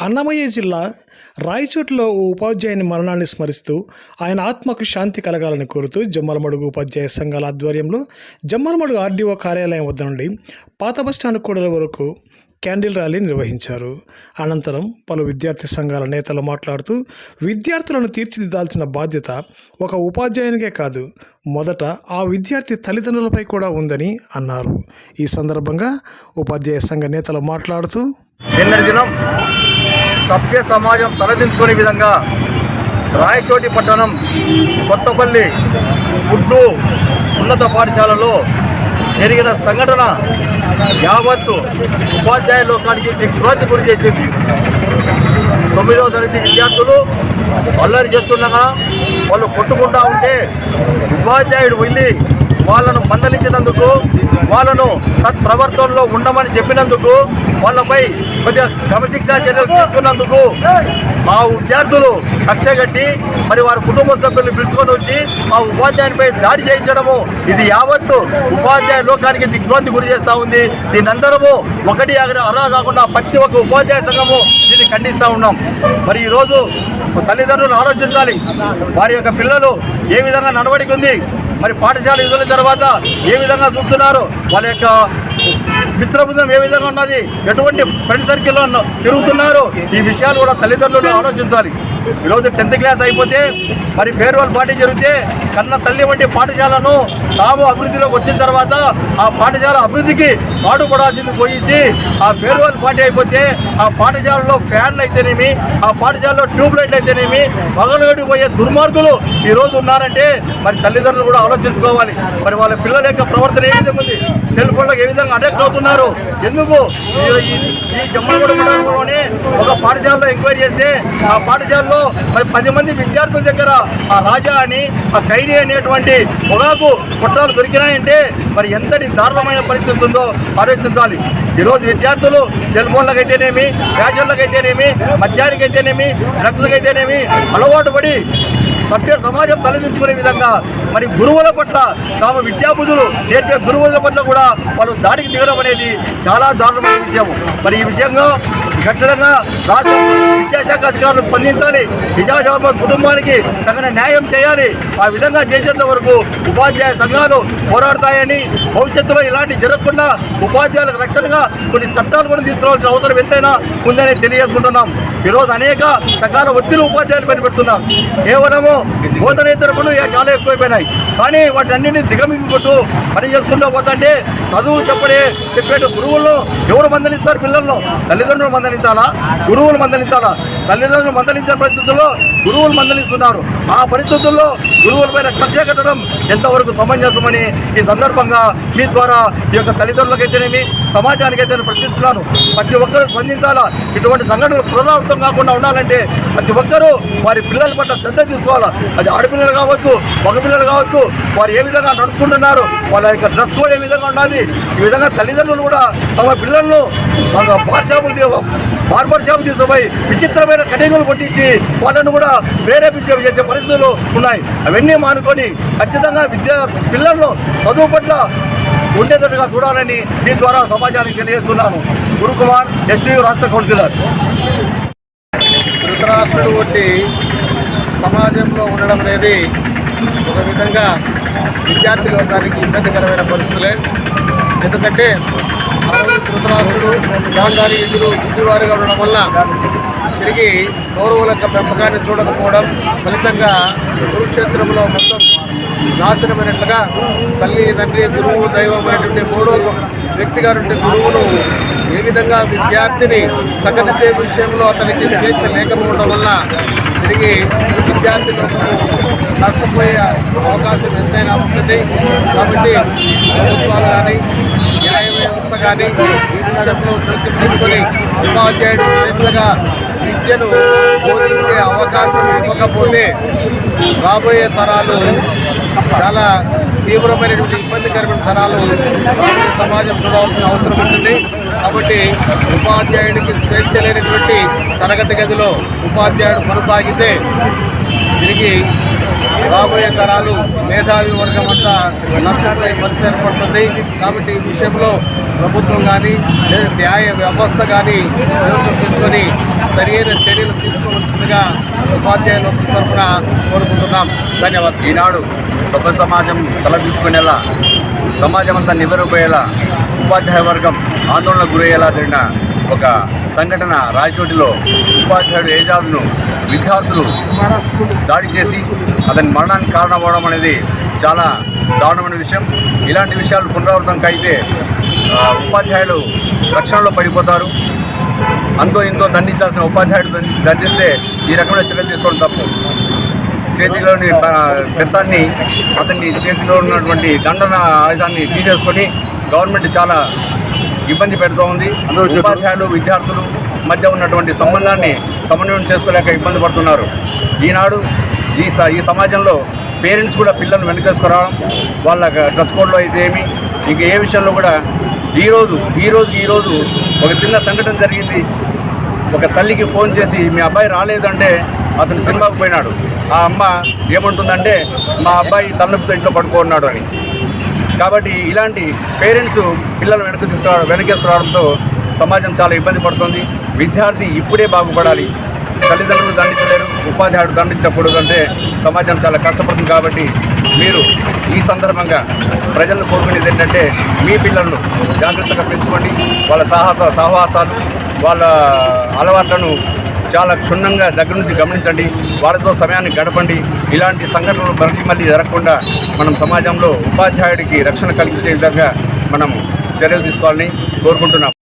అన్నమయ్య జిల్లా రాయచోట్లో ఓ ఉపాధ్యాయుని మరణాన్ని స్మరిస్తూ ఆయన ఆత్మకు శాంతి కలగాలని కోరుతూ జమ్మలమడుగు ఉపాధ్యాయ సంఘాల ఆధ్వర్యంలో జమ్మలమడుగు ఆర్డీఓ కార్యాలయం వద్ద నుండి పాత బస్టాండ్ కూడల వరకు క్యాండిల్ ర్యాలీ నిర్వహించారు. అనంతరం పలు విద్యార్థి సంఘాల నేతలు మాట్లాడుతూ విద్యార్థులను తీర్చిదిద్దాల్సిన బాధ్యత ఒక ఉపాధ్యాయునికే కాదు మొదట ఆ విద్యార్థి తల్లిదండ్రులపై కూడా ఉందని అన్నారు. ఈ సందర్భంగా ఉపాధ్యాయ సంఘ నేతలు మాట్లాడుతూ దినం సభ్య సమాజం తలదించుకునే విధంగా రాయచోటి పట్టణం కొత్తపల్లి ఉర్దూ ఉన్నత పాఠశాలలో జరిగిన సంఘటన యావత్తు ఉపాధ్యాయ లోకానికి దిగ్భ్రాంతి గురి చేసింది. తొమ్మిదవ తరగతి విద్యార్థులు అల్లరి చేస్తుండగా వాళ్ళు కొట్టుకుంటా ఉంటే ఉపాధ్యాయుడు వెళ్ళి వాళ్ళను మందలించినందుకు వాళ్ళను సత్ప్రవర్తనలో ఉండమని చెప్పినందుకు వాళ్ళపై కొద్దిగా క్రమశిక్షణ చర్యలు తీసుకున్నందుకు మా విద్యార్థులు కక్ష కట్టి మరి వారి కుటుంబ సభ్యులు పిలుచుకొని వచ్చి మా ఉపాధ్యాయునిపై దాడి చేయించడము ఇది యావత్తు ఉపాధ్యాయ లోకానికి దిగ్భ్రాంతి గురి చేస్తూ ఉంది. దీనందరము ఒకటి అలా కాకుండా ప్రతి ఒక్క ఉపాధ్యాయ సంఘము దీన్ని ఖండిస్తూ ఉన్నాం. మరి ఈరోజు తల్లిదండ్రులు ఆలోచించాలి. వారి యొక్క పిల్లలు ఏ విధంగా నడవడికి ఉంది? మరి పాఠశాల ఎదురైన తర్వాత ఏ విధంగా చూస్తున్నారు? వాళ్ళ యొక్క మిత్రబృందం ఏ విధంగా ఉన్నది? ఎటువంటి ఫ్రెండ్ సర్కిల్లో తిరుగుతున్నారు? ఈ విషయాలు కూడా తల్లిదండ్రులు ఆలోచించాలి. ఈరోజు టెన్త్ క్లాస్ అయిపోతే మరి ఫేర్వెల్ పార్టీ జరిగితే కన్న తల్లి వంటి పాఠశాలను తాము అభివృద్ధిలోకి వచ్చిన తర్వాత ఆ పాఠశాల అభివృద్ధికి పాటుపడాల్సింది పోయించి ఆ ఫేర్వెల్ పార్టీ అయిపోతే ఆ పాఠశాలలో ఫ్యాన్లు అయితేనేమి ఆ పాఠశాలలో ట్యూబ్ లైట్లు అయితేనేమి పగలగడి పోయే దుర్మార్గులు ఈరోజు ఉన్నారంటే మరి తల్లిదండ్రులు కూడా ఆలోచించుకోవాలి. మరి వాళ్ళ పిల్లల యొక్క ప్రవర్తన ఏ విధంగా ఉంది? సెల్ ఫోన్లకు ఏ విధంగా అడెక్ట్ అవుతున్నారు? ఎందుకు? ఈ- ఈ- ఒక పాఠశాలలో ఎంక్వైరీ చేస్తే ఆ పాఠశాలలో మరి పది మంది విద్యార్థుల దగ్గర ఆ రాజా అని ఆ ఖైడీ అనేటువంటి పొగాకు కుట్రాలు దొరికినాయంటే మరి ఎంతటి దారుణమైన పరిస్థితి ఉందో ఆలోచించాలి. ఈరోజు విద్యార్థులు సెల్ ఫోన్లకైతేనేమి అయితేనేమి మద్యానికైతేనేమి అయితేనేమి అయితేనేమి అలవాటు పడి సభ్య సమాజం తలదించుకునే విధంగా మరి గురువుల పట్ల తాము విద్యాబుద్ధులు నేర్పే గురువుల పట్ల కూడా వాళ్ళు దాడికి దిగడం అనేది చాలా దారుణమైన విషయం. మరి ఈ విషయంగా ఖచ్చితంగా రాష్ట్ర విద్యాశాఖ అధికారులు స్పందించాలి. నిజాజాబ కుటుంబానికి తగిన న్యాయం చేయాలి. ఆ విధంగా చేసేంత వరకు ఉపాధ్యాయ సంఘాలు పోరాడతాయని భవిష్యత్తులో ఇలాంటి జరగకుండా ఉపాధ్యాయులకు రక్షణగా కొన్ని చట్టాలు కూడా తీసుకురావాల్సిన అవసరం ఎంతైనా ఉందని తెలియజేసుకుంటున్నాం. ఈరోజు అనేక రకాల ఒత్తిడి ఉపాధ్యాయులు పని కేవలము బోధనేతర పనులు చాలా ఎక్కువైపోయినాయి. కానీ వాటి అన్నింటినీ పని చేసుకుంటూ పోతుంటే చదువు చెప్పడే చెప్పేట గురువులను ఎవరు మందలిస్తారు పిల్లలను? తల్లిదండ్రులు మందలించాలా? గురువులు మందలించాలా? తల్లిదండ్రులు మందలించే పరిస్థితుల్లో గురువులు మందలిస్తున్నారు. ఆ పరిస్థితుల్లో గురువులపైన కక్ష కట్టడం ఎంతవరకు సమంజసమని ఈ సందర్భంగా మీ ద్వారా ఈ యొక్క తల్లిదండ్రులకైతేనేమి సమాజానికైతే ప్రశ్నిస్తున్నాను. ప్రతి ఒక్కరూ స్పందించాలా? ఇటువంటి సంఘటనలు పునరావృతం కాకుండా ఉండాలంటే ప్రతి ఒక్కరూ వారి పిల్లల పట్ల శ్రద్ధ తీసుకోవాలా? అది ఆడపిల్లలు కావచ్చు మగపిల్లలు కావచ్చు వారు ఏ విధంగా నడుచుకుంటున్నారు వాళ్ళ యొక్క డ్రెస్ కోడ్ ఏ విధంగా ఉండాలి? ఈ విధంగా తల్లిదండ్రులు కూడా తమ పిల్లలను ఒక బార్ షాపులు బార్బర్ షాపు తీసుకుపోయి విచిత్రమైన కటింగులు కొట్టించి వాళ్ళను కూడా ప్రేరేపించే చేసే పరిస్థితులు ఉన్నాయి. అవన్నీ మానుకొని ఖచ్చితంగా విద్యా పిల్లలను చదువు పట్ల ఉండేటట్టుగా చూడాలని దీని ద్వారా సమాజానికి తెలియజేస్తున్నాను. గురుకుమార్ ఎస్టీ రాష్ట్ర కౌన్సిలర్. ధృతరాష్ట్రుడు వంటి సమాజంలో ఉండడం అనేది ఒక విధంగా విద్యార్థి లోకానికి ఇబ్బందికరమైన పరిస్థితులే. ఎందుకంటే ధృతరాష్ట్రుడు గాంధారి ఇద్దరు బుద్ధివారుగా ఉండడం వల్ల తిరిగి గౌరవుల యొక్క పెంపకాన్ని చూడకపోవడం ఫలితంగా కురుక్షేత్రంలో మొత్తం నాశనమైనట్లుగా తల్లి తండ్రి గురువు దైవం అనేటువంటి మూడో వ్యక్తిగా ఉండే గురువును ఏ విధంగా విద్యార్థిని చక్కదిద్దే విషయంలో అతనికి స్వేచ్ఛ లేకపోవడం వల్ల తిరిగి విద్యార్థి నష్టపోయే అవకాశం ఎంతైనా ఉంటుంది. కాబట్టి ప్రభుత్వాలు కానీ కానీ ఈ తీసుకొని ఉపాధ్యాయుడు స్వేచ్ఛగా విద్యను బోధించే అవకాశం ఇవ్వకపోతే రాబోయే తరాలు చాలా తీవ్రమైనటువంటి ఇబ్బందికరమైన తరాలు సమాజం చూడాల్సిన అవసరం ఉంటుంది. కాబట్టి ఉపాధ్యాయుడికి స్వేచ్ఛ లేనటువంటి తరగతి గదిలో ఉపాధ్యాయుడు కొనసాగితే తిరిగి రాబోయే తరాలు మేధావి వర్గం అంతా నష్టపోయే పరిస్థితి ఏర్పడుతుంది. కాబట్టి ఈ విషయంలో ప్రభుత్వం కానీ లేదా న్యాయ వ్యవస్థ కానీ తీసుకొని సరైన చర్యలు తీసుకోవాల్సిందిగా ఉపాధ్యాయుల తరఫున కోరుకుంటున్నాం. ధన్యవాదాలు. ఈనాడు సభ్య సమాజం తలపించుకునేలా సమాజం అంతా నివరిపోయేలా ఉపాధ్యాయ వర్గం ఆందోళనకు గురయ్యేలా జరిగిన ఒక సంఘటన రాయచోటిలో ఉపాధ్యాయుడు ఏజాజ్ను విద్యార్థులు దాడి చేసి అతని మరణానికి కారణమవడం అనేది చాలా దారుణమైన విషయం. ఇలాంటి విషయాలు పునరావృతం అయితే ఉపాధ్యాయులు రక్షణలో పడిపోతారు. అంతో ఇంతో దండించాల్సిన ఉపాధ్యాయుడు దండిస్తే ఈ రకమైన చర్యలు తీసుకోవడం తప్పు. చేతిలోని పెత్తాన్ని అతన్ని చేతిలో ఉన్నటువంటి దండన ఆయుధాన్ని తీసేసుకొని గవర్నమెంట్ చాలా ఇబ్బంది పెడుతూ ఉంది. ఉపాధ్యాయులు విద్యార్థులు మధ్య ఉన్నటువంటి సంబంధాన్ని సమన్వయం చేసుకోలేక ఇబ్బంది పడుతున్నారు. ఈనాడు ఈ ఈ సమాజంలో పేరెంట్స్ కూడా పిల్లల్ని వెనకేసుకురావడం వాళ్ళ డ్రెస్ కోడ్లో అయితే ఏమి ఇంక ఏ విషయంలో కూడా ఈరోజు ఈరోజు ఈరోజు ఒక చిన్న సంఘటన జరిగింది. ఒక తల్లికి ఫోన్ చేసి మీ అబ్బాయి రాలేదంటే అతను సినిమాకు పోయినాడు. ఆ అమ్మ ఏమంటుందంటే మా అబ్బాయి తలనొప్పితో ఇంట్లో పడుకున్నాడు అని. కాబట్టి ఇలాంటి పేరెంట్స్ పిల్లలు వెనక తీసుకురావడం వెనకేసుకురావడంతో సమాజం చాలా ఇబ్బంది పడుతుంది. విద్యార్థి ఇప్పుడే బాగుపడాలి. తల్లిదండ్రులు దండించలేరు ఉపాధ్యాయుడు దండించకూడదు అంటే సమాజం చాలా కష్టపడుతుంది కాబట్టి మీరు ఈ సందర్భంగా ప్రజలను కోరుకునేది ఏంటంటే మీ పిల్లలను జాగ్రత్తగా పెంచుకోండి. వాళ్ళ సాహస సహవాసాలు వాళ్ళ అలవాట్లను చాలా క్షుణ్ణంగా దగ్గర నుంచి గమనించండి. వాళ్ళతో సమయాన్ని గడపండి. ఇలాంటి సంఘటనలు మళ్ళీ మళ్ళీ జరగకుండా మనం సమాజంలో ఉపాధ్యాయుడికి రక్షణ కల్పించే విధంగా మనం చర్యలు తీసుకోవాలని కోరుకుంటున్నాం.